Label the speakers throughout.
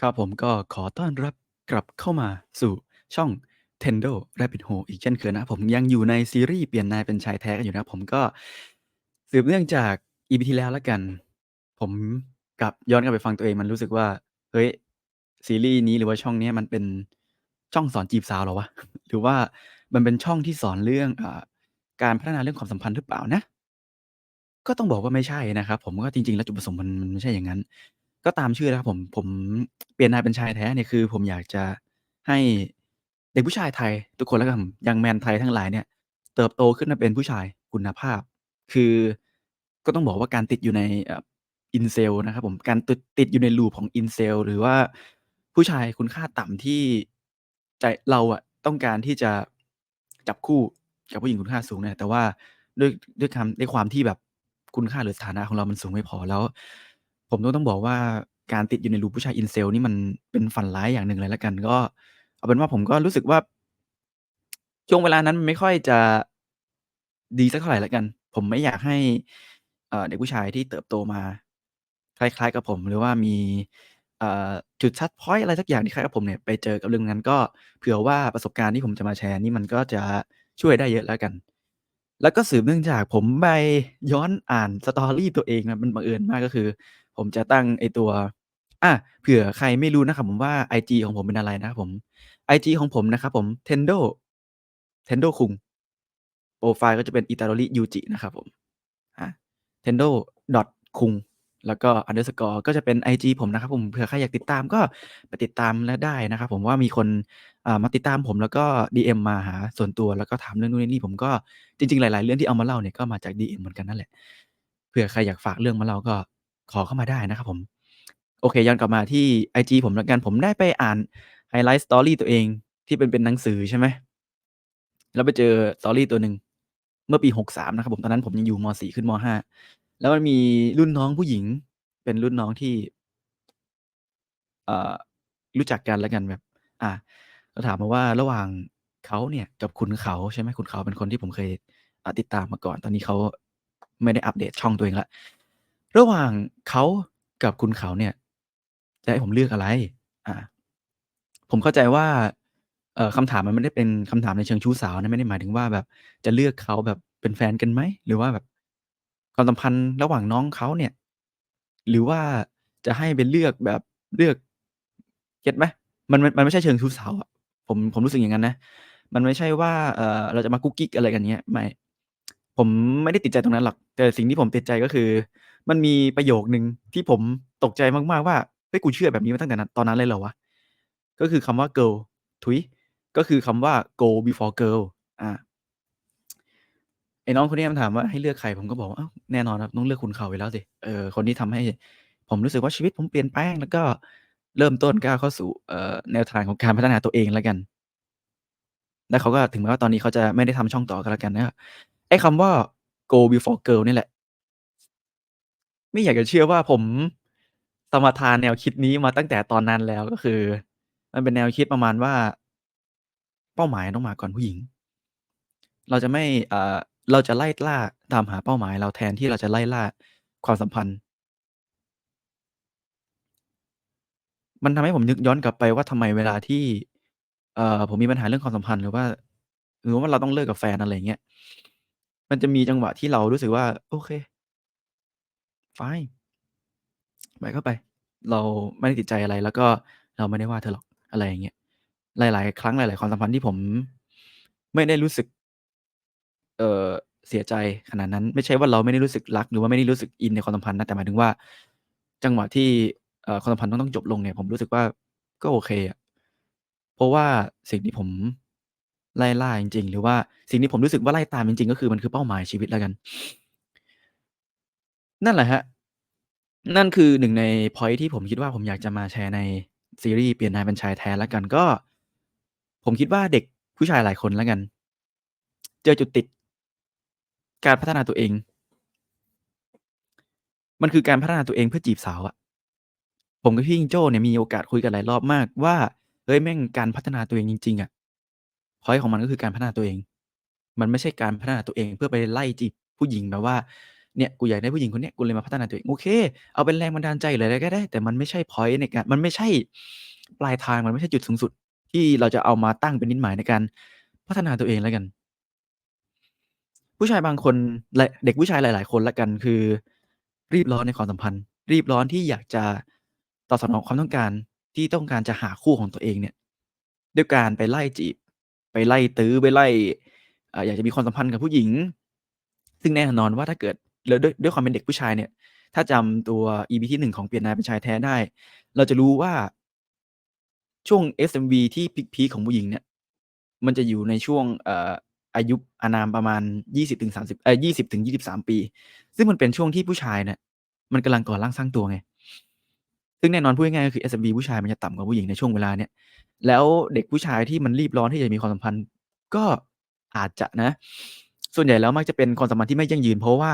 Speaker 1: ครับผม ก็ขอต้อนรับกลับเข้ามาสู่ช่อง Tendo Rabbit Hole อีกเช่นเคยนะครับผม ยังอยู่ในซีรีส์เปลี่ยนนายเป็นชายแท้กันอยู่นะครับผม ก็สืบเนื่องจาก EP ที่แล้วแล้วกัน ผมกลับย้อนกลับไปฟังตัวเองมันรู้สึกว่า เฮ้ย ซีรีส์นี้หรือว่าช่องเนี้ยมันเป็นช่องสอนจีบสาวเหรอวะ?หรือว่ามันเป็นช่องที่สอนเรื่องอาการพัฒนาเรื่องความสัมพันธ์หรือเปล่านะ?ก็ต้องบอกว่าไม่ใช่นะครับผมก็จริง ๆ แล้วจุดประสงค์มันมันไม่ใช่อย่างนั้น ก็ตามชื่อนะครับผม ผมเปลี่ยนนายเป็นชายแท้เนี่ย คือผมอยากจะให้เด็กผู้ชายไทยทุกคนแล้วกัน Young Man ไทยทั้งหลายเนี่ย เติบโตขึ้นมาเป็นผู้ชายคุณภาพ คือก็ต้องบอกว่าการติดอยู่ในอ่อ Incel นะครับผมการตึดติดอยู่ใน loop ของ Incel หรือว่าผู้ชายคุณค่าต่ำที่ใจเราอะต้องการที่จะจับคู่กับผู้หญิงคุณค่าสูงเนี่ยแต่ว่าด้วยด้วยคำด้วยความที่แบบคุณค่าหรือสถานะของเรามันสูงไม่พอแล้ว ผมก็ต้องบอกว่า การติดอยู่ใน loop ผู้ชาย Incel นี่มันเป็นฝันร้ายอย่างหนึ่งเลยแล้วกัน ก็เอาเป็นว่าผมก็รู้สึกว่า ช่วงเวลานั้นมันไม่ค่อยจะ ดีสักเท่าไรแล้วกัน ผมไม่อยากให้ เอ่อ เด็กผู้ชายที่เติบโตมา คล้าย ๆ กับผม หรือว่ามี เอ่อ จุด touch point อะไรสักอย่างที่คล้ายกับผมเนี่ย ไปเจอกับเรื่องนั้น ก็เผื่อว่าประสบการณ์ที่ผมจะมาแชร์นี่มันก็จะช่วยได้เยอะแล้วกัน แล้วก็สืบเนื่องจากผมไปย้อนอ่าน story ตัวเองนะ มันบังเอิญมาก ก็คือ ผมจะตั้งไอตัวอาเผื่อใครไม่รู้นะครับผมว่า IG ของผมเป็นอะไรนะครับผม IG ของผมนะครับผม Tendo Tendo คุงโพรไฟล์ก็จะเป็น Itadori Yuji นะครับผมอา Tendo ดคุงแล้วก็ underscore ก็จะเป็น IG ผมนะครับผมเผื่อใครอยากติดตามก็ไปติดตามแล้วได้นะครับผมว่ามีคนมาติดตามผมแล้วก็ DM มาหาส่วนตัวแล้วก็ถามเรื่องนู่นเรื่องนี่ผมก็จริง ๆ หลาย ๆ เรื่องที่เอามาเล่าเนี่ยก็มาจาก DM เหมือนกันนั่นแหละเผื่อใครอยากฝากเรื่องมาเล่าก็ ขอเข้ามาได้นะครับผม โอเค ย้อนกลับมาที่ IG ผมแล้วกันผมได้ไปอ่านไฮไลต์ story ตัวเองที่เป็นเป็นหนังสือใช่ไหมแล้วไปเจอ story ตัวหนึ่งเมื่อปี63นะครับผมตอนนั้นผมยังอยู่ม.4ขึ้นม.5แล้วมันมีรุ่นน้องผู้หญิง เป็นรุ่นน้องที่ เอ่อรู้จักกันแล้วกันแบบอาเขาถามมาว่าระหว่างเขาเนี่ยกับขุนเขาใช่ไหมขุนเขาเป็นคนที่ผมเคยติดตามมาก่อน ตอนนี้เขาไม่ได้อัปเดตช่องตัวเองล้ว ระหว่างเขากับขุนเขาเนี่ย จะให้ผมเลือกอะไร?อาผมเข้าใจว่า เอ่อคำถามมันไม่ได้เป็นคำถามในเชิงชู้สาวนะ ไม่ได้หมายถึงว่าแบบจะเลือกเขาแบบเป็นแฟนกันไหม?หรือว่าแบบความสัมพันธ์ระหว่างน้องเขาเนี่ย หรือว่าจะให้ไปเลือกแบบเลือก เก็ตไหม?มันมันมันไม่ใช่เชิงชู้สาวอะผมผมรู้สึกอย่างงั้นนะ มันไม่ใช่ว่า เออเราจะมากุ๊กกิ๊กอะไรกันเงี้ย ไม่ ผมไม่ได้ติดใจตรงนั้นหรอก แต่สิ่งที่ผมติดใจก็คือ มันมีประโยคหนึ่งที่ผมตกใจมากๆว่าเฮ้ยกูเชื่อแบบนี้มาตั้งแต่นั้นตอนนั้นเลยเหรอวะ?ก็คือคำว่า girl ถุยก็คือคำว่า go before girl อ่าไอ้น้องคนนี้มันถามว่าให้เลือกใคร?ผมก็บอกว่าแน่นอนครับต้องเลือกขุนเขาอยู่แล้วสิเออคนที่ทำให้ ผมรู้สึกว่าชีวิตผมเปลี่ยนแปลงแล้วก็เริ่มต้นก้าวเข้าสู่เอ่อแนวทางของการพัฒนาตัวเองแล้วกัน แล้วเขาก็ถึงแม้ว่าตอนนี้เขาจะไม่ได้ทำช่องต่อก็แล้วกันนะไอ้คำว่า go before girl นี่แหละ ไม่อยากจะเชื่อว่าผมสมาทานแนวคิดนี้มาตั้งแต่ตอนนั้นแล้ว ก็คือ มันเป็นแนวคิดประมาณว่า เป้าหมายต้องมาก่อนผู้หญิง เราจะไม่อ่าเราจะไล่ล่าตามหาเป้าหมายเราแทนที่เราจะไล่ล่าความสัมพันธ์ มันทำให้ผมนึกย้อนกลับไปว่า ทำไมเวลาที่ เอ่อ ผมมีปัญหาเรื่องความสัมพันธ์ หรือว่า หรือว่าเราต้องเลิกกับแฟน อะไรอย่างเงี้ย มันจะมีจังหวะที่เรารู้สึกว่า โอเค fine ปล่อยเข้าไป เราไม่ได้ติดใจอะไร แล้วก็เราไม่ได้ว่าเธอหรอกอะไรอย่างเงี้ยหลาย ๆ ครั้งหลาย ๆ ความสัมพันธ์ที่ผมไม่ได้รู้สึก เอ่อเสียใจขนาดนั้น ไม่ใช่ว่าเราไม่ได้รู้สึกรัก หรือว่าไม่ได้รู้สึกอินในความสัมพันธ์นะแต่หมายถึงว่า จังหวะที่เอ่อความสัมพันธ์ต้องต้องจบลงเนี่ย ผมรู้สึกว่าก็โอเคอะเพราะว่าสิ่งที่ผมไล่ล่าจริง ๆ หรือว่าสิ่งที่ผมรู้สึกว่าไล่ตามจริง ๆ ก็คือมันคือเป้าหมายชีวิตแล้วกัน นั่นแหละครับ นั่นคือหนึ่งในพ็อยนต์ที่ผมคิดว่า ผมอยากจะมาแชร์ในซีรีส์ เปลี่ยนนายเป็นชายแท้แล้วกัน ก็ ผมคิดว่าเด็กผู้ชายหลายคนแล้วกัน เจอจุดติด การพัฒนาตัวเอง มันคือการพัฒนาตัวเองเพื่อจีบสาวอะผมกับพี่จิงโจ้เนี่ยมีโอกาสคุยกันหลายรอบมากว่า เฮ้ยแม่งการพัฒนาตัวเองจริง ๆอะพอยของมันก็คือการพัฒนาตัวเอง มันไม่ใช่การพัฒนาตัวเองเพื่อไปไล่จีบผู้หญิงแบบว่า เนี่ยกูอยากได้ผู้หญิงคนเนี้ยกูเลยมาพัฒนาตัวเองโอเค เอาเป็นแรงบันดาลใจหรืออะไรก็ได้ แต่มันไม่ใช่พอยต์ในการมันไม่ใช่ปลายทางมันไม่ใช่จุดสูงสุด ที่เราจะเอามาตั้งเป็นนิดหมายในการพัฒนาตัวเองแล้วกัน ผู้ชายบางคนลเด็กผู้ชายหลาย ๆ คนแล้วกัน คือ รีบร้อนในความสัมพันธ์ รีบร้อนที่อยากจะตอบสนองความต้องการที่ต้องการจะหาคู่ของตัวเองเนี่ย ด้วยการไปไล่จีบ ไปไล่ตื้อไปไล่อ่าอยากจะมีความสัมพันธ์กับผู้หญิง ซึ่งแน่นอนว่าถ้าเกิด แล้วด้วยด้วยความเป็นเด็กผู้ชายเนี่ย ถ้าจำตัว EP ที่1ของเปลี่ยนนายเป็นชายแท้ได้ เราจะรู้ว่าช่วง SMV ที่พีกๆของผู้หญิงเนี่ย มันจะอยู่ในช่วงเอ่ออายุอานามประมาณ 20-30เอ๊ย20-23 ปี ซึ่งมันเป็นช่วงที่ผู้ชายเนี่ยมันกำลังก่อร่างสร้างตัวไง ซึ่งแน่นอนพูดง่ายๆก็คือ SMV ผู้ชายมันจะต่ำกว่าผู้หญิงในช่วงเวลาเนี้ยแล้วเด็กผู้ชายที่มันรีบร้อนที่จะมีความสัมพันธ์ ก็อาจจะนะ ส่วนใหญ่แล้วมักจะเป็นความสัมพันธ์ที่ไม่ยั่งยืน เพราะว่า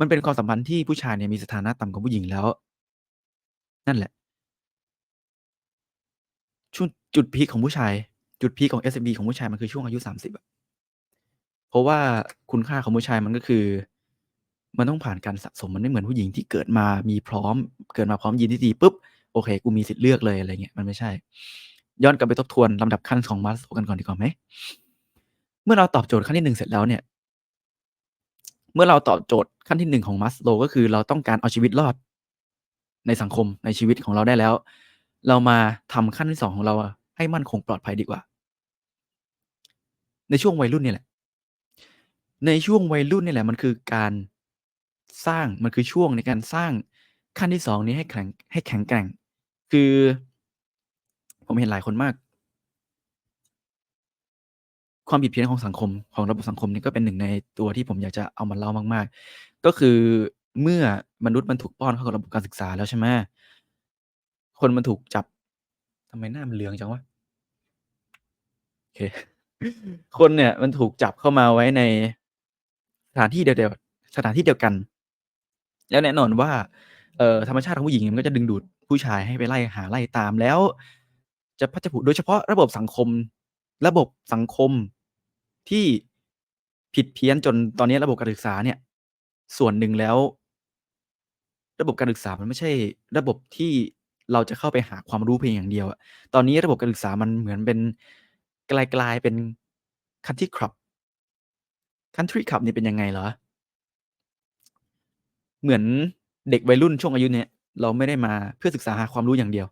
Speaker 1: มันเป็นความสัมพันธ์ที่ผู้ชายเนี่ยมีสถานะต่ำกว่าผู้หญิงแล้ว นั่นแหละชุดจุดพีกของผู้ชาย จุดพีกของ SMV ของผู้ชายมันคือช่วงอายุ30อะเพราะว่าคุณค่าของผู้ชายมันก็คือ มันต้องผ่านการสะสมมันไม่เหมือนผู้หญิงที่เกิดมามีพร้อม เกิดมาพร้อมยีนที่ดีปุ๊บโอเค กูมีสิทธิ์เลือกเลยอะไรเงี้ยมันไม่ใช่ ย้อนกลับไปทบทวนลำดับขั้นของ Maslow กันก่อนดีกว่าไหม?เมื่อเราตอบโจทย์ขั้นที่1เสร็จแล้วเนี่ย เมื่อเราตอบโจทย์ขั้นที่1ของ Maslow ก็คือเราต้องการเอาชีวิตรอด ในสังคมในชีวิตของเราได้แล้ว เรามาทำขั้นที่2ของเราให้มั่นคงปลอดภัยดีกว่า ในช่วงวัยรุ่นนี่แหละ ในช่วงวัยรุ่นนี่แหละมันคือการสร้างมันคือช่วงในการสร้างขั้นที่2นี้ให้แข็งให้แข็งแกร่ง คือ ผมเห็นหลายคนมาก ความผิดเพี้ยนของสังคมของระบบสังคมนี่ก็เป็นหนึ่งในตัวที่ผมอยากจะเอามาเล่ามาก ๆ ก็คือเมื่อมนุษย์มันถูกป้อนเข้ากับระบบการศึกษาแล้วใช่ไหมคนมันถูกจับทำไมหน้ามันเหลืองจังวะ?โอเค คนเนี่ยมันถูกจับเข้ามาไว้ในสถานที่เดียวๆสถานที่เดียวกัน แล้วแน่นอนว่าเอ่อธรรมชาติของผู้หญิงมันก็จะดึงดูดผู้ชายให้ไปไล่หาไล่ตามแล้ว จะพัดจะผูโดยเฉพาะระบบสังคม ระบบสังคมที่ผิดเพี้ยนจนตอนนี้ระบบการศึกษาเนี่ย ส่วนหนึ่งแล้ว ระบบการศึกษามันไม่ใช่ ระบบที่เราจะเข้าไปหาความรู้เพียงอย่างเดียวอะตอนนี้ระบบการศึกษามันเหมือนเป็นกลายๆเป็น Country Club Country Club นี่เป็นยังไงเหรอ?เหมือนเด็กวัยรุ่นช่วงอายุเนี้ยเราไม่ได้มาเพื่อศึกษาหาความรู้อย่างเดียว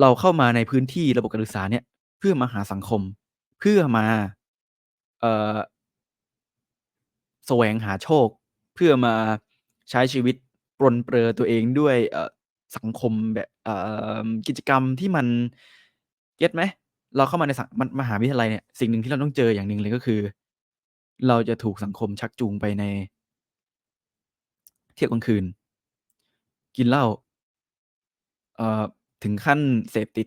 Speaker 1: เราเข้ามาในพื้นที่ระบบการศึกษาเนี่ย เพื่อมาหาสังคม เพื่อมา เอ่อแสวงหาโชค เพื่อมาใช้ชีวิตปรนเปรอตัวเองด้วย เอ่อ สังคมแบบเอ่อกิจกรรมที่มันเก็ตไหม?เราเข้ามาในสังมมหาวิทยาลัยเนี่ย สิ่งหนึ่งที่เราต้องเจออย่างหนึ่งเลยก็คือ เราจะถูกสังคมชักจูงไปใน เที่ยวกลางคืน กินเหล้า เอ่อ ถึงขั้นเสพติด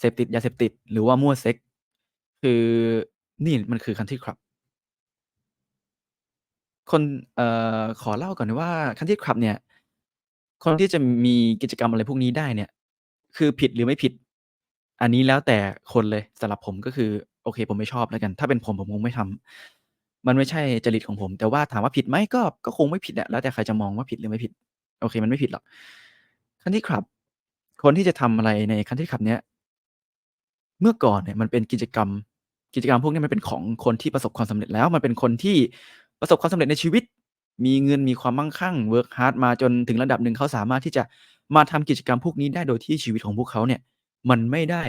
Speaker 1: เสพติดยาเสพติด หรือว่ามั่วเซ็ก คือนี่มันคือ Country Club คนเอ่อขอเล่าก่อนนะว่า Country Club เนี่ย คนที่จะมีกิจกรรมอะไรพวกนี้ได้เนี่ย คือผิดหรือไม่ผิด อันนี้แล้วแต่คนเลยสำหรับผมก็คือ โอเค ผมไม่ชอบแล้วกัน ถ้าเป็นผมผมคงไม่ทำมันไม่ใช่จริตของผม แต่ว่าถามว่าผิดไหม?ก็ก็คงไม่ผิดอะแล้วแต่ใครจะมองว่าผิดหรือไม่ผิด โอเค มันไม่ผิดหรอก Country Club คนที่จะทำอะไรใน Country Club เนี้ย เมื่อก่อนเนี่ยมันเป็นกิจกรรม กิจกรรมพวกนี้มันเป็นของคนที่ประสบความสำเร็จแล้ว มันเป็นคนที่ประสบความสำเร็จในชีวิต มีเงินมีความมั่งคั่ง work hard มาจนถึงระดับหนึ่งเขาสามารถที่จะมาทำกิจกรรมพวกนี้ได้โดยที่ชีวิตของพวกเขาเนี่ย มันไม่ได้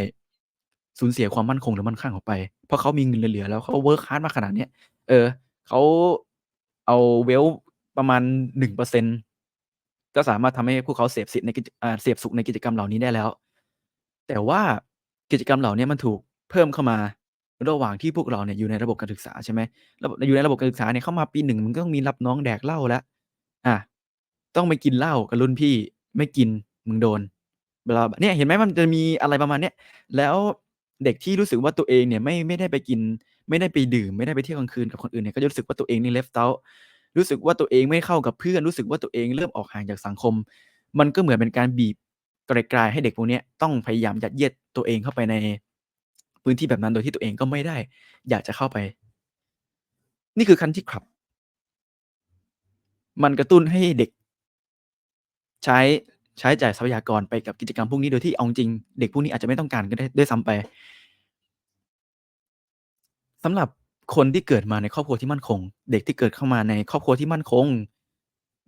Speaker 1: สูญเสียความมั่นคงหรือมั่นคั่งออกไป เพราะเขามีเงินเหลือแล้วเขา work hard มาขนาดเนี้ยเออเขาเอา wealth ประมาณ1%ก็สามารถทำให้พวกเขาเสพสิทธิ์ในกิจเสพสุขในกิจกรรมเหล่านี้ได้แล้ว แต่ว่า กิจกรรมเหล่านี้มันถูกเพิ่มเข้ามาระหว่างที่พวกเราเนี่ยอยู่ในระบบการศึกษาใช่ไหมระบบอยู่ในระบบการศึกษาเนี่ยเข้ามาปี1มันก็ต้องมีรับน้องแดกเหล้าแล้วอาต้องไปกินเหล้ากับรุ่นพี่ไม่กินมึงโดนเวลาเนี่ยเห็นไหม?มันจะมีอะไรประมาณเนี้ยแล้วเด็กที่รู้สึกว่าตัวเองเนี่ยไม่ไม่ได้ไปกิน ไม่ได้ไปดื่ม ไม่ได้ไปเที่ยวกลางคืนกับคนอื่นเนี่ยก็จะรู้สึกว่าตัวเองนี่ left out รู้สึกว่าตัวเองไม่เข้ากับเพื่อนรู้สึกว่าตัวเองเริ่มออกห่างจากสังคม มันก็เหมือนเป็นการบีบ กลๆให้เด็กพวกนี้ต้องพยายามยัดเยียดตัวเองเข้าไปในพื้นที่แบบนั้นโดยที่ตัวเองก็ไม่ได้ อยากจะเข้าไป นี่คือ Country Club มันกระตุ้นให้เด็ก ใช้ใช้จ่ายทรัพยากรไปกับกิจกรรมพวกนี้โดยที่เอาจริง เด็กพวกนี้อาจจะไม่ต้องการก็ได้ด้วยซ้ำไปสำหรับคนที่เกิดมาในครอบครัวที่มั่นคง เด็กที่เกิดเข้ามาในครอบครัวที่มั่นคง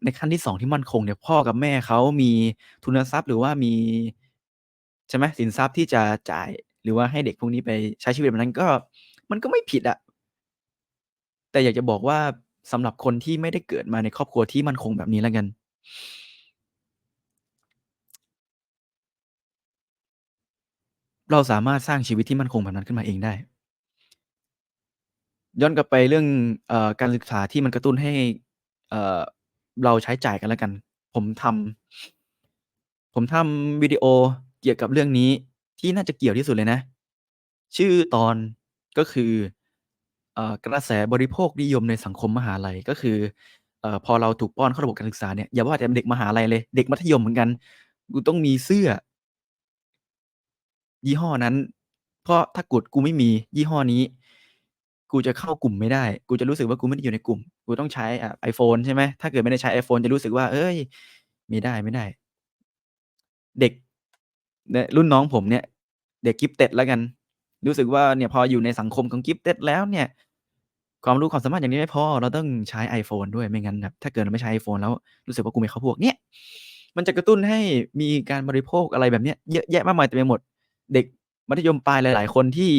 Speaker 1: ในขั้นที่ 2 ที่มั่นคงเนี่ย พ่อกับแม่เขามีทุนทรัพย์ หรือว่ามี ใช่ไหม สินทรัพย์ที่จะจ่าย หรือว่าให้เด็กพวกนี้ไปใช้ชีวิตแบบนั้น ก็ มันก็ไม่ผิดอะ แต่อยากจะบอกว่า สำหรับคนที่ไม่ได้เกิดมาในครอบครัวที่มั่นคงแบบนี้แล้วกัน เราสามารถสร้างชีวิตที่มั่นคงแบบนั้นขึ้นมาเองได้ ย้อนกลับไปเรื่อง เอ่อ การศึกษาที่มันกระตุ้นให้ เอ่อ เราใช้จ่ายกันแล้วกัน ผมทำผมทำวิดีโอเกี่ยวกับเรื่องนี้ที่น่าจะเกี่ยวที่สุดเลยนะ ชื่อตอนก็คือเอ่อกระแสบริโภคนิยมในสังคมมหาลัยก็คือเอ่อพอเราถูกป้อนเข้าระบบการศึกษาเนี่ยอย่าว่าแต่เด็กมหาลัยเลย เด็กมัธยมเหมือนกันกูต้องมีเสื้อ ยี่ห้อนั้น เพราะถ้าเกิดกูไม่มียี่ห้อนี้ กูจะเข้ากลุ่มไม่ได้ กูจะรู้สึกว่ากูไม่ได้อยู่ในกลุ่ม กูต้องใช้อ่า iPhone ใช่ไหมถ้าเกิดไม่ได้ใช้ iPhone จะรู้สึกว่าเฮ้ย ไม่ได้ๆเด็กเนี่ยรุ่นน้องผมเนี่ย เด็ก Gifted แล้วกัน รู้สึกว่าเนี่ยพออยู่ในสังคมของ Gifted แล้วเนี่ย ความรู้ความสามารถอย่างนี้ไม่พอ เราต้องใช้ iPhone ด้วยไม่งั้นแบบถ้าเกิดเราไม่ใช้ iPhone แล้วรู้สึกว่ากูไม่เข้าพวกเนี่ยมันจะกระตุ้นให้มีการบริโภคอะไรแบบเนี้ยเยอะแยะมากมายเต็มไปหมด เด็กมัธยมปลายหลาย ๆ คนที่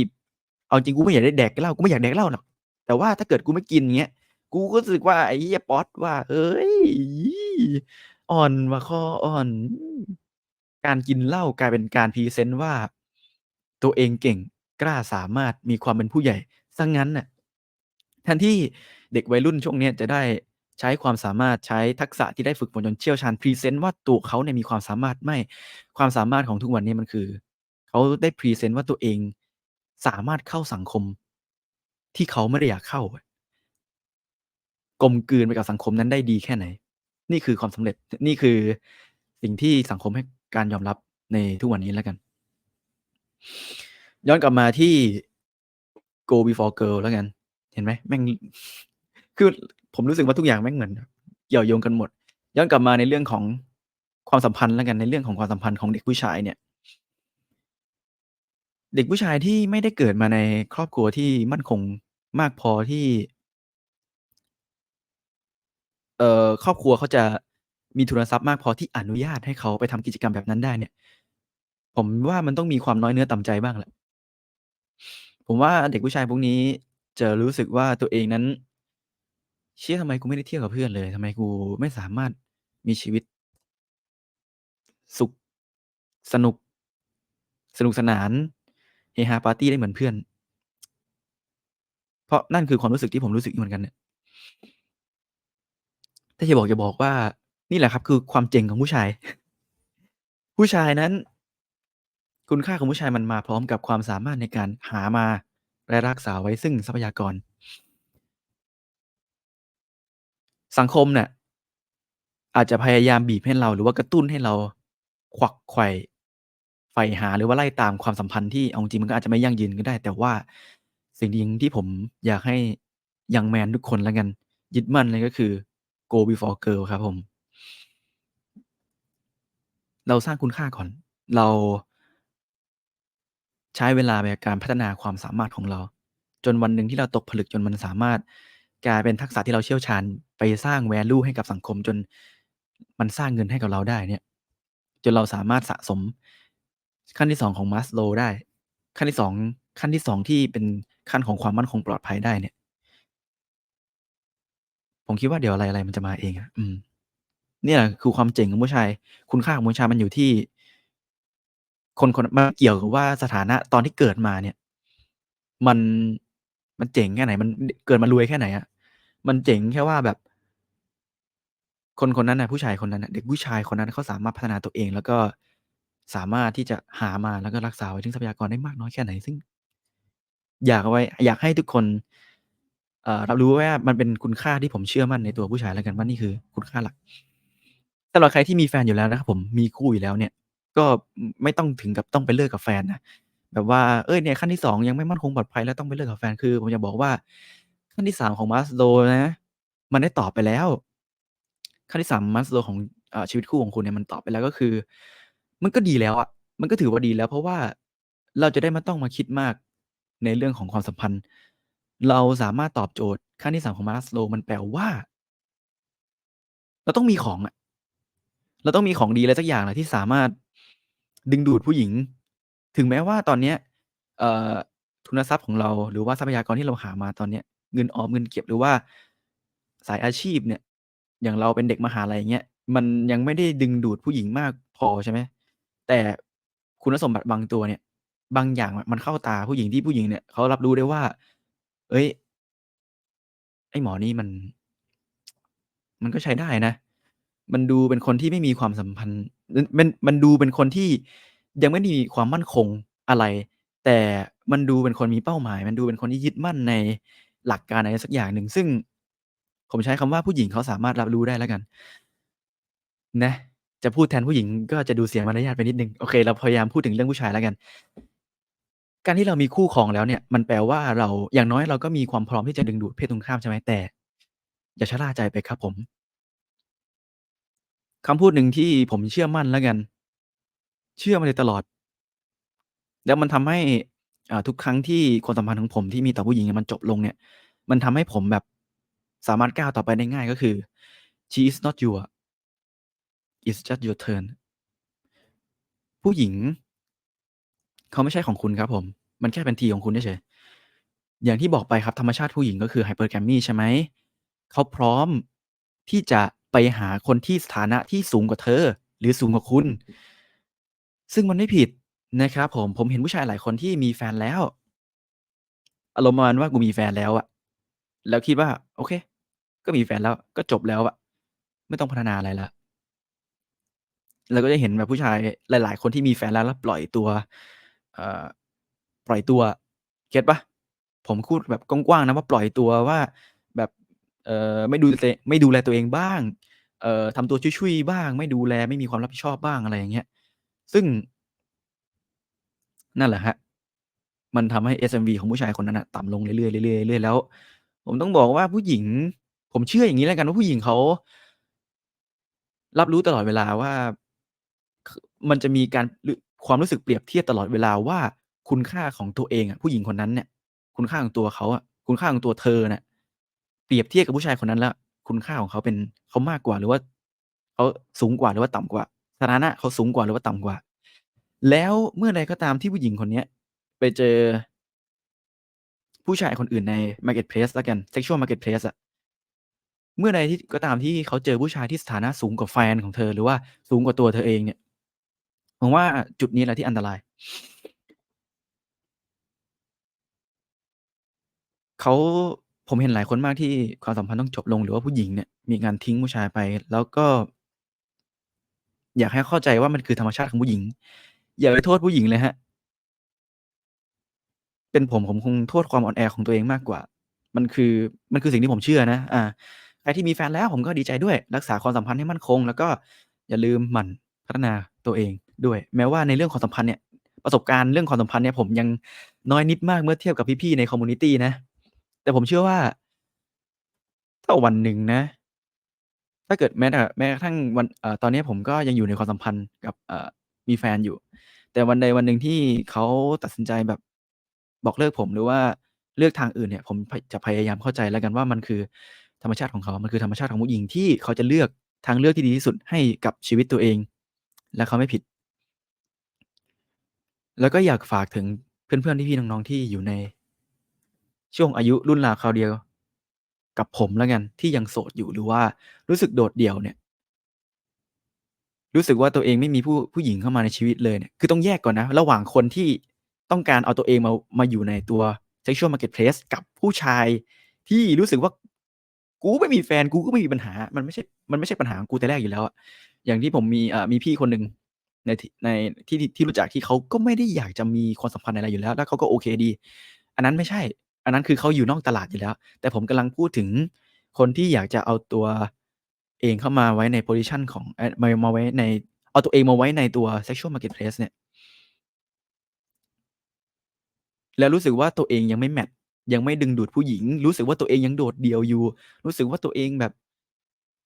Speaker 1: เอาจริงกูไม่อยากได้แดกเหล้ากูไม่อยากแดกเหล้าหรอกแต่ว่าถ้าเกิดกูไม่กินเงี้ยกูก็รู้สึกว่าไอ้เหี้ยป๊อดว่าเฮ้ยอ่อนว่ะคออ่อน การกินเหล้ากลายเป็นการพรีเซนต์ว่า ตัวเองเก่งกล้าสามารถมีความเป็นผู้ใหญ่เสียงั้นน่ะแทนที่เด็กวัยรุ่นช่วงเนี้ยจะได้ใช้ความสามารถใช้ทักษะที่ได้ฝึกฝนจนเชี่ยวชาญพรีเซนต์ว่าตัวเขาเนี่ยมีความสามารถไม่ความสามารถของทุกวันนี้มันคือ เขาได้พรีเซนต์ว่าตัวเอง สามารถเข้าสังคม ที่เขาไม่ได้อยากเข้ากลมกลืนไปกับสังคมนั้นได้ดีแค่ไหน นี่คือความสำเร็จนี่คือสิ่งที่สังคมให้การยอมรับในทุกวันนี้แล้วกัน ย้อนกลับมาที่ Girl Before Girl แล้วกัน เห็นไหมแม่งคือผมรู้สึกว่าทุกอย่างแม่งเหมือนเกี่ยวโยงกันหมด ย้อนกลับมาในเรื่องของความสัมพันธ์แล้วกันในเรื่องของความสัมพันธ์ของเด็กผู้ชายเนี่ย เด็กผู้ชายที่ไม่ได้เกิดมาในครอบครัวที่มั่นคงมากพอที่ เอ่อ ครอบครัวเขาจะมีทุนทรัพย์มากพอที่อนุญาตให้เขาไปทำกิจกรรมแบบนั้นได้เนี่ย ผมว่ามันต้องมีความน้อยเนื้อต่ำใจบ้างแหละ ผมว่าเด็กผู้ชายพวกนี้จะรู้สึกว่าตัวเองนั้น เชี่ยทำไมกูไม่ได้เที่ยวกับเพื่อนเลยทำไมกูไม่สามารถมีชีวิต สุข สนุก สนุกสนาน เฮฮาปาร์ตี้ได้เหมือนเพื่อน เพราะนั่นคือความรู้สึกที่ผมรู้สึกเหมือนกันเนี่ยถ้าจะบอกจะบอกว่า นี่แหละครับ คือความเจ๋งของผู้ชาย ผู้ชายนั้น คุณค่าของผู้ชายมันมาพร้อมกับความสามารถในการหามาและรักษาไว้ซึ่งทรัพยากร สังคมเนี่ยอาจจะพยายามบีบให้เรา หรือว่ากระตุ้นให้เราขวักไข่ ใฝ่หาหรือว่าไล่ตามความสัมพันธ์ที่เอาจริงมันก็อาจจะไม่ยั่งยืนก็ได้ แต่ว่าสิ่งหนึ่งที่ผมอยากให้ young man ทุกคนแล้วกัน ยึดมั่นเลยก็คือ Go Before Girl ครับผม เราสร้างคุณค่าก่อน เราใช้เวลาไปกับการพัฒนาความสามารถของเรา จนวันหนึ่งที่เราตกผลึกจนมันสามารถกลายเป็นทักษะที่เราเชี่ยวชาญไปสร้างแวลูให้กับสังคมจนมันสร้างเงินให้กับเราได้เนี่ย จนเราสามารถสะสม ขั้นที่2ของ Maslow ได้ ขั้นที่2ขั้นที่2ที่เป็นขั้นของความมั่นคงปลอดภัยได้เนี่ย ผมคิดว่าเดี๋ยวอะไรๆมันจะมาเองอะอืมเนี่ยแหละคือความเจ๋งของผู้ชาย คุณค่าของผู้ชายมันอยู่ที่ คนคนมันเกี่ยวกับว่าสถานะตอนที่เกิดมาเนี่ย มันมันเจ๋งแค่ไหน มันเกิดมารวยแค่ไหนอะมันเจ๋งแค่ว่าแบบ คนคนนั้นนะผู้ชายคนนั้นนะเด็กผู้ชายคนนั้นเขาสามารถพัฒนาตัวเอง แล้วก็ สามารถที่จะหามาแล้วก็รักษาไว้ซึ่งทรัพยากรได้มากน้อยแค่ไหน ซึ่ง อยากเอาไว้ อยากให้ทุกคนรับรู้ว่ามันเป็นคุณค่าที่ผมเชื่อมั่นในตัวผู้ชายแล้วกันว่านี่คือคุณค่าหลักสำหรับใครที่มีแฟนอยู่แล้วนะครับผมมีคู่อยู่แล้วเนี่ย ก็ไม่ต้องถึงกับต้องไปเลิกกับแฟนนะแบบว่าเฮ้ยเนี่ยขั้นที่2ยังไม่มั่นคงปลอดภัยแล้วต้องไปเลิกกับแฟนคือ ผมอยากบอกว่า ขั้นที่3ของ Maslow นะมันได้ตอบไปแล้ว ขั้นที่3 Maslow ของอชีวิตคู่ของคุณเนี่ยมันตอบไปแล้วก็คือ มันก็ดีแล้วอะมันก็ถือว่าดีแล้ว เพราะว่าเราจะได้ไม่ต้องมาคิดมากในเรื่องของความสัมพันธ์ เราสามารถตอบโจทย์ขั้นที่3ของ Maslow มันแปลว่า เราต้องมีของอะเราต้องมีของดีอะไรสักอย่างแหละที่สามารถดึงดูดผู้หญิง ถึงแม้ว่าตอนเนี้ยเอ่อทุนทรัพย์ของเราหรือว่าทรัพยากรที่เราหามาตอนเนี้ย เงินออมเงินเก็บหรือว่าสายอาชีพเนี่ย อย่างเราเป็นเด็กมหาลัยอย่างเงี้ยมันยังไม่ได้ดึงดูดผู้หญิงมากพอใช่ไหม แต่คุณสมบัติบางตัวเนี่ย บางอย่างมันเข้าตาผู้หญิงที่ผู้หญิงเนี่ยเขารับรู้ได้ว่าเฮ้ย ไอ้หมอนี่มัน มันก็ใช้ได้นะ มันดูเป็นคนที่ไม่มีความสัมพันธ์ มันมันมันดูเป็นคนที่ยังไม่ได้มีความมั่นคงอะไร แต่มันดูเป็นคนมีเป้าหมาย มันดูเป็นคนที่ยึดมั่นในหลักการอะไรสักอย่างหนึ่ง ซึ่ง ผมใช้คำว่าผู้หญิงเขาสามารถรับรู้ได้แล้วกัน นะ จะพูดแทนผู้หญิงก็จะดูเสียมารยาทไปนิดนึง โอเค เราพยายามพูดถึงเรื่องผู้ชายแล้วกัน การที่เรามีคู่ครองแล้วเนี่ย มันแปลว่าเราอย่างน้อยเราก็มีความพร้อมที่จะดึงดูดเพศตรงข้ามใช่ไหมแต่ อย่าชะล่าใจไปครับผมคำพูดหนึ่งที่ผมเชื่อมั่นแล้วกัน เชื่อมาโดยตลอด แล้วมันทำให้อ่าทุกครั้งที่ความสัมพันธ์ของผมที่มีต่อผู้หญิงมันจบลงเนี่ย มันทำให้ผมแบบสามารถก้าวต่อไปได้ง่ายก็คือ She is not your it's just your turn ผู้หญิง เขาไม่ใช่ของคุณครับผม มันแค่เป็นทีของคุณเฉยๆอย่างที่บอกไปครับธรรมชาติผู้หญิงก็คือ Hypergamy ใช่ไหม เขาพร้อมที่จะไปหาคนที่สถานะที่สูงกว่าเธอ หรือสูงกว่าคุณ ซึ่งมันไม่ผิดนะครับผมผมเห็นผู้ชายหลายคนที่มีแฟนแล้ว อารมณ์ประมาณว่ากูมีแฟนแล้วอะแล้วคิดว่า โอเค ก็มีแฟนแล้วก็จบแล้วอะไม่ต้องพัฒนาอะไรล้ว เราก็จะเห็นแบบผู้ชายหลาย ๆ คนที่มีแฟนแล้วแล้วปล่อยตัวเอ่อปล่อยตัวเก็ตปล่า?ผมพูดแบบกว้างๆนะว่าปล่อยตัวว่าแบบเอ่อไม่ดูเตไม่ดูแลตัวเองบ้างเอ่อทำตัวชุยๆบ้าง ไม่ดูแลไม่มีความรับผิดชอบบ้างอะไรอย่างเงี้ย ซึ่ง นั่นแหละครับมันทำให้ SMV ของผู้ชายคนนั้นน่ะต่ำลงเรื่อยๆเรื่อยๆเรื่อยๆแล้ว ผมต้องบอกว่าผู้หญิง ผมเชื่ออย่างงี้แล้วกันว่าผู้หญิงเขารับรู้ตลอดเวลาว่า มันจะมีการความรู้สึกเปรียบเทียบตลอดเวลาว่าคุณค่าของตัวเองอะผู้หญิงคนนั้นเนี่ย คุณค่าของตัวเขาอะคุณค่าของตัวเธอน่ะเปรียบเทียบกับผู้ชายคนนั้นแล้ว คุณค่าของเขาเป็นเขามากกว่าหรือว่าเขาสูงกว่าหรือว่าต่ำกว่าสถานะเขาสูงกว่าหรือว่าต่ำกว่า แล้วเมื่อใดก็ตามที่ผู้หญิงคนเนี้ย ไปเจอ ผู้ชายคนอื่นใน Marketplace แล้วกัน Sexual Marketplace อะเมื่อใดที่ก็ตามที่เขาเจอผู้ชายที่สถานะสูงกว่าแฟนของเธอ หรือว่าสูงกว่าตัวเธอเองเนี่ย ผมว่าจุดนี้แหละที่อันตราย เขาผมเห็นหลายคนมากที่ความสัมพันธ์ต้องจบลง หรือว่าผู้หญิงเนี่ยมีการทิ้งผู้ชายไป แล้วก็ อยากให้เข้าใจว่ามันคือธรรมชาติของผู้หญิง อย่าไปโทษผู้หญิงเลยครับเป็นผมผมคงโทษความอ่อนแอของตัวเองมากกว่า มันคือมันคือสิ่งที่ผมเชื่อนะ อ่าใครที่มีแฟนแล้วผมก็ดีใจด้วย รักษาความสัมพันธ์ให้มั่นคง แล้วก็อย่าลืมหมั่นพัฒนาตัวเอง ด้วย แม้ว่าในเรื่องความสัมพันธ์เนี่ยประสบการณ์เรื่องความสัมพันธ์เนี่ยผมยังน้อยนิดมากเมื่อเทียบกับพี่ๆในคอมมิวนิตี้นะ แต่ผมเชื่อว่า ถ้าวันหนึ่งนะ ถ้าเกิดแม้แต่แม้กระทั่งวันเอ่อตอนนี้ผมก็ยังอยู่ในความสัมพันธ์กับเอ่อมีแฟนอยู่ แต่วันใดวันหนึ่งที่เขาตัดสินใจแบบบอกเลิกผมหรือว่าเลือกทางอื่นเนี่ย ผมจะพยายามเข้าใจแล้วกันว่ามันคือธรรมชาติของเขา มันคือธรรมชาติของผู้หญิงที่เขาจะเลือกทางเลือกที่ดีที่สุดให้กับชีวิตตัวเอง และเขาไม่ผิด แล้วก็อยากฝากถึงเพื่อน ๆ พี่ ๆ น้อง ๆ ที่อยู่ใน ช่วงอายุรุ่นราวคราวเดียวกับผมแล้วกัน ที่ยังโสดอยู่ หรือว่ารู้สึกโดดเดี่ยวเนี่ย รู้สึกว่าตัวเองไม่มีผู้ผู้หญิงเข้ามาในชีวิตเลยเนี่ย คือต้องแยกก่อนนะ ระหว่างคนที่ต้องการเอาตัวเองมามาอยู่ในตัว Sexual Marketplace กับผู้ชายที่รู้สึกว่ากูไม่มีแฟนกูก็ไม่มีปัญหา มันไม่ใช่ มันไม่ใช่ปัญหาของกูแต่แรกอยู่แล้วอะอย่างที่ผมมีอ่ามีพี่คนหนึ่ง ในทในที่ที่ที่รู้จักที่เขาก็ไม่ได้อยากจะมีความสัมพันธ์อะไรอยู่แล้ว แล้วเขาก็โอเคดี อันนั้นไม่ใช่ อันนั้นคือเขาอยู่นอกตลาดอยู่แล้ว แต่ผมกำลังพูดถึงคนที่อยากจะเอาตัวเองเข้ามาไว้ในโพซิชันของมามาไว้ในเอาตัวเองมาไว้ในตัว Sexual Marketplace เนี่ย แล้วรู้สึกว่าตัวเองยังไม่แมตช์ยังไม่ดึงดูดผู้หญิง รู้สึกว่าตัวเองยังโดดเดี่ยวอยู่ รู้สึกว่าตัวเองแบบ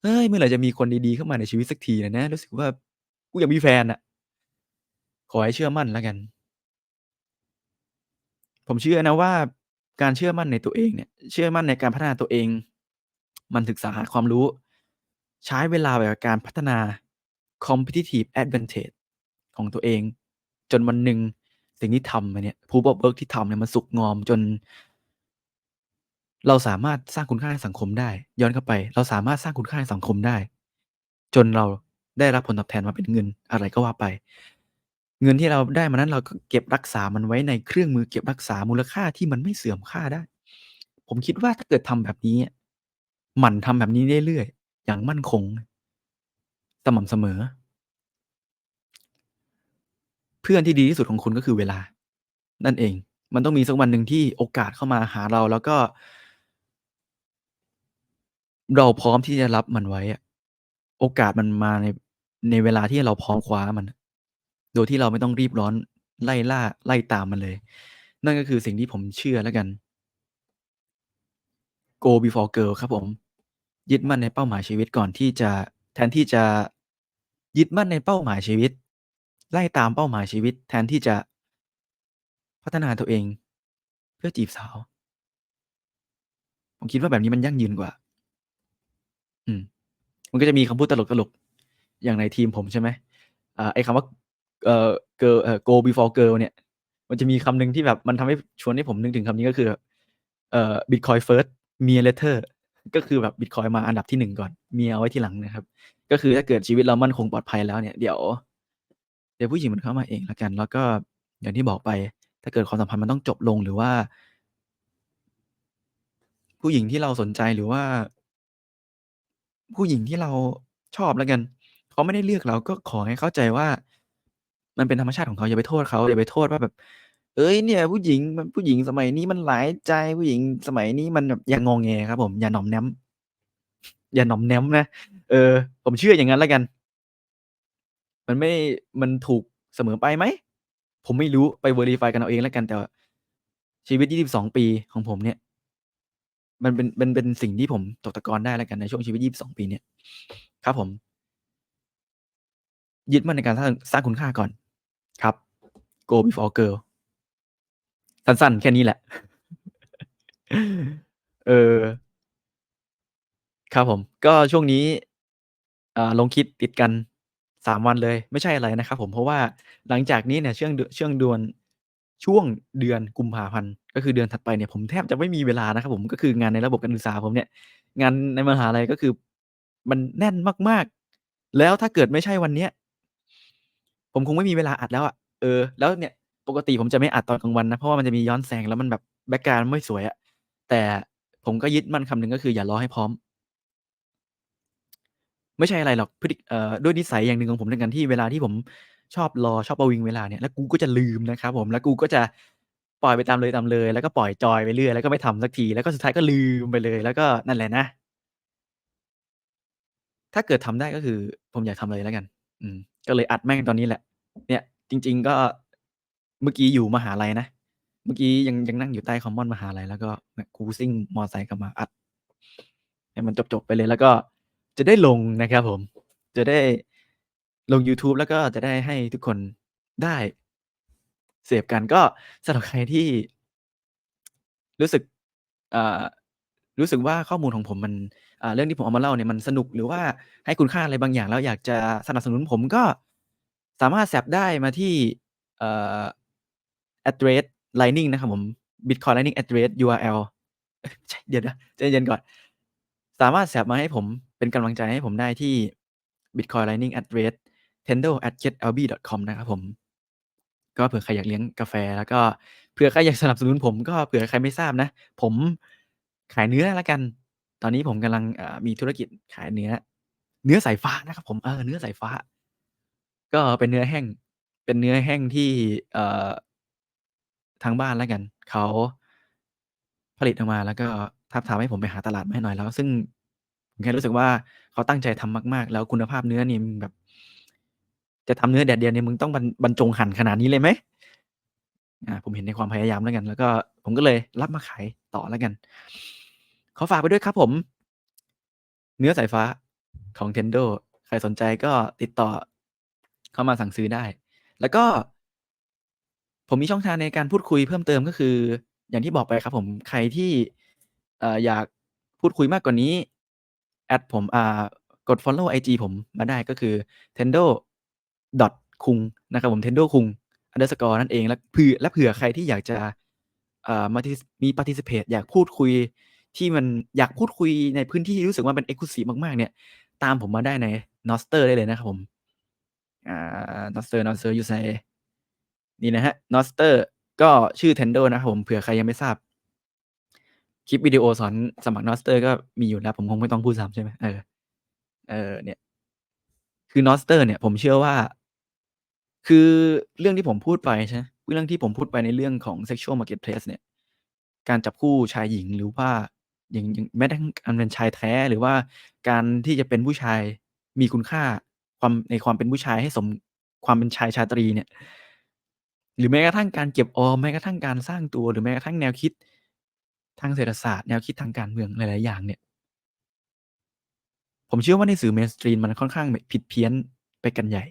Speaker 1: เฮ้ยเมื่อไหร่จะมีคนดีๆเข้ามาในชีวิตสักทีอะนะรู้สึกว่ากูอยากมีแฟนน่ะ ขอให้เชื่อมั่นแล้วกัน ผมเชื่อนะว่าการเชื่อมั่นในตัวเองเนี่ย เชื่อมั่นในการพัฒนาตัวเอง มันศึกษาหาความรู้ ใช้เวลาไปกับการพัฒนา competitive advantage ของตัวเอง จนวันหนึ่งสิ่งที่ทำมาเนี่ย proof of work ที่ทำเนี่ยมันสุกงอมจน เราสามารถสร้างคุณค่าให้สังคมได้ ย้อนกลับไป เราสามารถสร้างคุณค่าให้สังคมได้ จนเราได้รับผลตอบแทนมาเป็นเงินอะไรก็ว่าไป เงินที่เราได้มานั้นเราก็เก็บรักษามันไว้ในเครื่องมือเก็บรักษามูลค่าที่มันไม่เสื่อมค่าได้ ผมคิดว่าถ้าเกิดทำแบบนี้หมั่นทำแบบนี้เรื่อยๆอย่างมั่นคง สม่ำเสมอ เพื่อนที่ดีที่สุดของคุณก็คือเวลา นั่นเอง มันต้องมีสักวันหนึ่งที่โอกาสเข้ามาหาเราแล้วก็ เราพร้อมที่จะรับมันไว้อะโอกาสมันมาในในเวลาที่เราพร้อมคว้ามัน โดยที่เราไม่ต้องรีบร้อนไล่ล่าไล่ตามมันเลย นั่นก็คือสิ่งที่ผมเชื่อแล้วกัน Go before girl ครับผม ยึดมั่นในเป้าหมายชีวิตก่อนที่จะแทนที่จะยึดมั่นในเป้าหมายชีวิต ไล่ตามเป้าหมายชีวิต แทนที่จะพัฒนาตัวเอง เพื่อจีบสาว ผมคิดว่าแบบนี้มันยั่งยืนกว่า อืม มันก็จะมีคำพูดตลกๆอย่างในทีมผมใช่ไหมอ่าไอ้คำว่า เอ่อ girl เอ่อ Go before girl เนี่ย มันจะมีคำหนึ่งที่แบบมันทำให้ชวนให้ผมนึกถึงคำนี้ก็คือ เอ่อ Bitcoin first เมีย later ก็คือแบบบิตคอยน์มาอันดับที่1ก่อน เมียเอาไว้ที่หลังนะครับ ก็คือถ้าเกิดชีวิตเรามั่นคงปลอดภัยแล้วเนี่ยเดี๋ยวเดี๋ยวผู้หญิงมันเข้ามาเองแล้วกัน แล้วก็อย่างที่บอกไป ถ้าเกิดความสัมพันธ์มันต้องจบลงหรือว่า ผู้หญิงที่เราสนใจหรือว่า ผู้หญิงที่เราชอบแล้วกันเขาไม่ได้เลือกเราก็ขอให้เข้าใจว่า มันเป็นธรรมชาติของเขาอย่าไปโทษเขาอย่าไปโทษว่าแบบเฮ้ยเนี่ย ผู้หญิงมันผู้หญิงสมัยนี้มันหลายใจผู้หญิงสมัยนี้มันแบบอย่างงอแงครับผมอย่าหน่อมแนมอย่าหน่อมแนมนะเออ ผมเชื่ออย่างงั้นแล้วกัน มันไม่มันถูกเสมอไปไหม?ผมไม่รู้ไป verify กันเอาเองแล้วกันแต่ชีวิต 22 ปีของผมเนี่ย มันเป็นมันเป็นสิ่งที่ผมตกตะกอนได้แล้วกันในช่วงชีวิต 22 ปีเนี่ย ครับผม ยึดมั่นในการสร้างสร้างคุณค่าก่อน Go before girl สั้นๆ แค่นี้แหละ เออ ครับผม ก็ช่วงนี้อ่าลงคลิปติดกัน3วันเลย ไม่ใช่อะไรนะครับผม เพราะว่าหลังจากนี้เนี่ยเชื่องดเชื่องดวนช่วงเดือนกุมภาพันธ์ก็คือเดือนถัดไปเนี่ยผมแทบจะไม่มีเวลานะครับผมก็คืองานในระบบการศึกษาผมเนี่ย งานในมหาลัยก็คือ มันแน่นมากๆ แล้วถ้าเกิดไม่ใช่วันเนี้ย ผมคงไม่มีเวลาอัดแล้วอะ เออ แล้วเนี่ยปกติผมจะไม่อัดตอนกลางวันนะ เพราะว่ามันจะมีย้อนแสงแล้วมันแบบแบ็กกราวนด์ไม่สวยอะแต่ผมก็ยึดมั่นคำหนึ่งก็คืออย่ารอให้พร้อม ไม่ใช่อะไรหรอกพฤติเอ่อด้วยนิสัยอย่างหนึ่งของผมด้วยกันที่เวลาที่ผมชอบรอชอบประวิงเวลาเนี่ยแล้วกูก็จะลืมนะครับผมแล้วกูก็จะปล่อยไปตามเลยๆแล้วก็ปล่อยจอยไปเรื่อยแล้วก็ไม่ทำสักทีแล้วก็สุดท้ายก็ลืมไปเลย แล้วก็นั่นแหละนะ ถ้าเกิดทำได้ก็คือ ผมอยากทำเลยแล้วกัน อืม ก็เลยอัดแม่งตอนนี้แหละ เนี่ย จริง ๆ ก็เมื่อกี้อยู่มหาลัยนะ เมื่อกี้ยังยังนั่งอยู่ใต้คอมมอนมหาลัยแล้วก็เนี่ยกูซิ่งมอไซค์กลับมาอัดให้มันจบ ๆ ไปเลยแล้วก็จะได้ลงนะครับผม จะได้ลงยูทูบแล้วก็จะได้ให้ทุกคนได้เสพกันก็สำหรับใครที่รู้สึกรู้สึกว่าข้อมูลของผมมันเรื่องที่ผมเอามาเล่าเนี่ยมันสนุกหรือว่าให้คุณค่าอะไรบางอย่างแล้วอยากจะสนับสนุนผมก็ สามารถแซปได้มาที่เอ่อแอดเดรส Lightning นะครับผม Bitcoin Lightning แอดเดรส URL เดี๋ยวนะใจเย็นก่อน สามารถแซปมาให้ผมเป็นกำลังใจให้ผมได้ที่ Bitcoin Lightning แอดเดรส tendo@getalby.com นะครับผม ก็เผื่อใครอยากเลี้ยงกาแฟ แล้วก็เผื่อใครอยากสนับสนุนผมก็เผื่อใครไม่ทราบนะ ผมขายเนื้อแล้วกัน ตอนนี้ผมกำลังมีธุรกิจขายเนื้อ เนื้อสายฟ้านะครับผมเออเนื้อสายฟ้า ก็เป็นเนื้อแห้ง เป็นเนื้อแห้งที่ เอ่อ ทางบ้านแล้วกัน เขาผลิตออกมา แล้วก็ทาบทามให้ผมไปหาตลาดมาให้หน่อยแล้ว ซึ่งผมแค่รู้สึกว่า เขาตั้งใจทำมาก ๆ แล้วคุณภาพเนื้อนี่มันแบบ จะทำเนื้อแดดเดียวเนี่ย มึงต้องบรร บรรจงหั่นขนาดนี้เลยไหม?อา ผมเห็นในความพยายามแล้วกัน แล้วก็ผมก็เลยรับมาขายต่อแล้วกัน ขอฝากไว้ด้วยครับผม เนื้อสายฟ้าของ Tendo ใครสนใจก็ติดต่อ เข้ามาสั่งซื้อได้ แล้วก็ ผมมีช่องทางในการพูดคุยเพิ่มเติมก็คือ อย่างที่บอกไปครับ ผมใครที่ออยากพูดคุยมากกว่านี้ แอดผมกดฟอลโลว์ไอจีผมมาได้ก็คือ Tendo ดอทคุงนะครับผม Tendo คุง underscore นั่นเองและเผื่อและเผื่อใครที่อยากจะมาทิสมี participate อยากพูดคุยที่มันอยากพูดคุยในพื้นที่ที่รู้สึกว่ามันเอกซ์คลูซีฟมาก ๆ เนี่ย ตามผมมาได้ใน Nostr ได้เลยนะครับผม อ่า Nostr Nostr อยู่ไสนี่นะครับ Nostr ก็ชื่อ Tendo นะครับผมเผื่อใครยังไม่ทราบ คลิปวิดีโอสอนสมัคร Nostr ก็มีอยู่แล้ว ผมคงไม่ต้องพูดซ้ำใช่ไหม?เออเออเนี่ยคือ Nostr เนี่ยผมเชื่อว่า คือเรื่องที่ผมพูดไปใช่ไหมเรื่องที่ผมพูดไปในเรื่องของ Sexual Marketplace เนี่ย การจับคู่ชายหญิงหรือว่าอย่างแม้กระทั่การเป็นชายแท้หรือว่าการที่จะเป็นผู้ชายมีคุณค่า ความในความเป็นผู้ชายให้สมความเป็นชายชาตรีเนี่ย หรือแม้กระทั่งการเก็บออมแม้กระทั่งการสร้างตัวหรือแม้กระทั่งแนวคิด ทางเศรษฐศาสตร์ แนวคิดทางการเมืองหลาย ๆ อย่างเนี่ย ผมเชื่อว่าในสื่อ Mainstream มันค่อนข้างผิดเพี้ยนไปกันใหญ่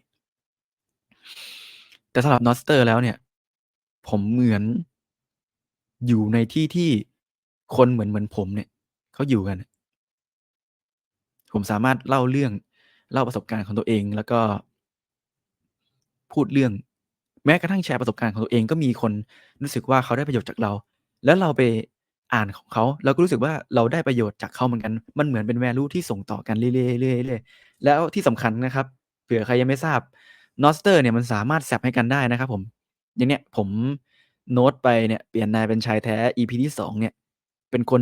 Speaker 1: แต่สำหรับ Nostr แล้วเนี่ย ผมเหมือนอยู่ในที่ที่คนเหมือนเหมือนผมเนี่ยเขาอยู่กัน ผมสามารถเล่าเรื่อง เล่าประสบการณ์ของตัวเอง แล้วก็ พูดเรื่อง แม้กระทั่งแชร์ประสบการณ์ของตัวเองก็มีคนรู้สึกว่าเขาได้ประโยชน์จากเรา แล้วเราไปอ่านของเขาเราก็รู้สึกว่าเราได้ประโยชน์จากเขาเหมือนกัน มันเหมือนเป็น value ที่ส่งต่อกันเรื่อยๆเรื่อยๆแล้วที่สำคัญนะครับเผื่อใครยังไม่ทราบ Nostr เนี่ยมันสามารถแซปให้กันได้นะครับผมอย่างเนี้ยผมโน้ตไปเนี่ยเปลี่ยนนายเป็นชายแท้ EP ที่2เนี่ยเป็นคน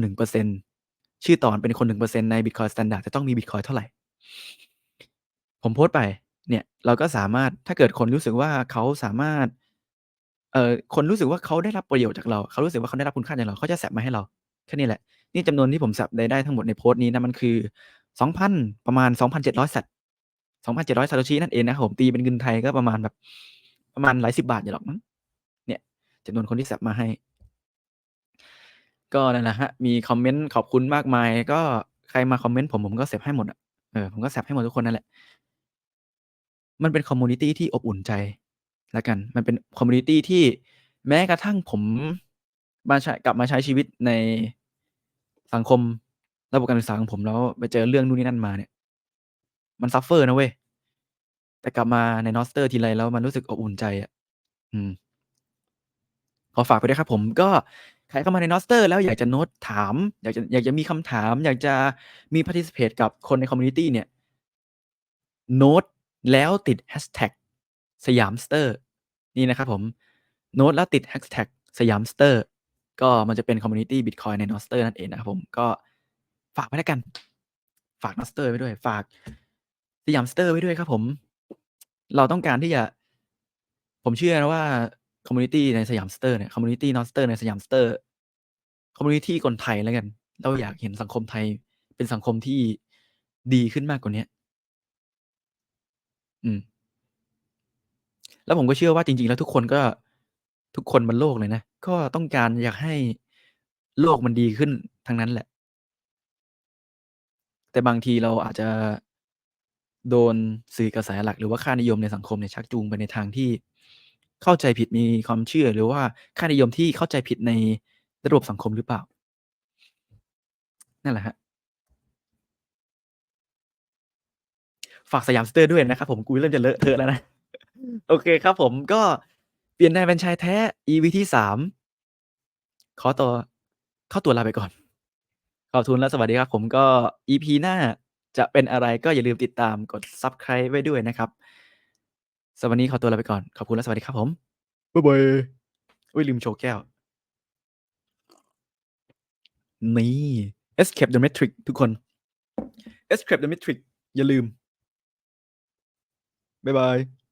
Speaker 1: 1%ชื่อตอนเป็นคน 1%ใน Bitcoin Standard จะต้องมีบิตคอยน์เท่าไหร่ ผมโพสต์ไปเนี่ย เราก็สามารถถ้าเกิดคนรู้สึกว่าเขาสามารถ เอ่อ คนรู้สึกว่าเขาได้รับประโยชน์จากเรา เขารู้สึกว่าเขาได้รับคุณค่าจากเรา เขาจะแซปมาให้เรา แค่นี้แหละ นี่จำนวนที่ผมแซปไปได้ทั้งหมดในโพสต์นี้นะ มันคือ 2,000 ประมาณ 2,700แซต2,700 Satoshi นั่นเองนะผมตีเป็นเงินไทยก็ประมาณแบบ ประมาณหลายสิบบาทอยู่หรอกมั้ง เนี่ยจำนวนคนที่แซปมาให้ ก็นั่นแหละครับมีคอมเมนต์ขอบคุณมากมาย ก็ใครมาคอมเมนต์ผมผมก็แซปให้หมดอะเออผมก็แซปให้หมดทุกคนนั่นแหละ มันเป็นคอมมิวนิตี้ที่อบอุ่นใจล้วกัน มันเป็นคอมมิวนิตี้ที่แม้กระทั่งผมมาใช้กลับมาใช้ชีวิตในสังคมระบบการศึกษาของผมแล้วไปเจอเรื่องนู่นนี่นั่นมาเนี่ย มัน suffer นะเว้ย แต่กลับมาใน Nostr ทีไรแล้วมันรู้สึกอบอุ่นใจอะอืม ขอฝากไปด้วยครับผมก็ใครเข้ามาใน Nostr แล้วอยากจะโน้ตถาม อยากจะอยากจะมีคำถาม อยากจะมี participate กับคนในคอมมิวนิตี้เนี่ย โน้ต แล้วติด hashtag Shyamster นี่นะครับผมโน้ตแล้วติด hashtag Shyamster ก็มันจะเป็นคอมมิวนิตี้บิตคอยน์ใน Nostr นั่นเองนะครับผมก็ฝากไว้แล้วกัน ฝาก Nostr ไว้ด้วย ฝาก Shyamster ไว้ด้วยครับผม เราต้องการที่จะ ผมเชื่อนะว่าคอมมิวนิตี้ใน Shyamster เนี่ยคอมมิวนิตี Nostr ใน Shyamster คอมมิวนิตี้คนไทยแล้วกัน เราอยากเห็นสังคมไทยเป็นสังคมที่ดีขึ้นมากกว่านี้ อืม แล้วผมก็เชื่อว่าจริง ๆ แล้วทุกคนก็ ทุกคนบนโลกเลยนะ ก็ต้องการอยากให้โลกมันดีขึ้นทั้งนั้นแหละ แต่บางทีเราอาจจะ โดนสื่อกระแสหลัก หรือว่าค่านิยมในสังคมเนี่ยชักจูงไปในทางที่เข้าใจผิดมีความเชื่อ หรือว่าค่านิยมที่เข้าใจผิดในระบบสังคมหรือเปล่า นั่นแหละครับ ฝาก Shyamster ด้วยนะครับผมกูเริ่มจะเลอะเทอะแล้วนะ โอเคครับผมก็เปลี่ยนนายเป็นชายแท้ EP ที่3ขอตัวขอตัวลาไปก่อน ขอบคุณและสวัสดีครับ ผมก็ EP หน้าจะเป็นอะไรก็อย่าลืมติดตามกด Subscribe ไว้ด้วยนะครับสำหรับวันนี้ขอตัวลาไปก่อน ขอบคุณและสวัสดีครับผมบ๊ายบายอุ๊ยลืมโชว์แก้ว นี่ Escape the Matrix ทุกคน Escape the Matrix อย่าลืม บ๊ายบาย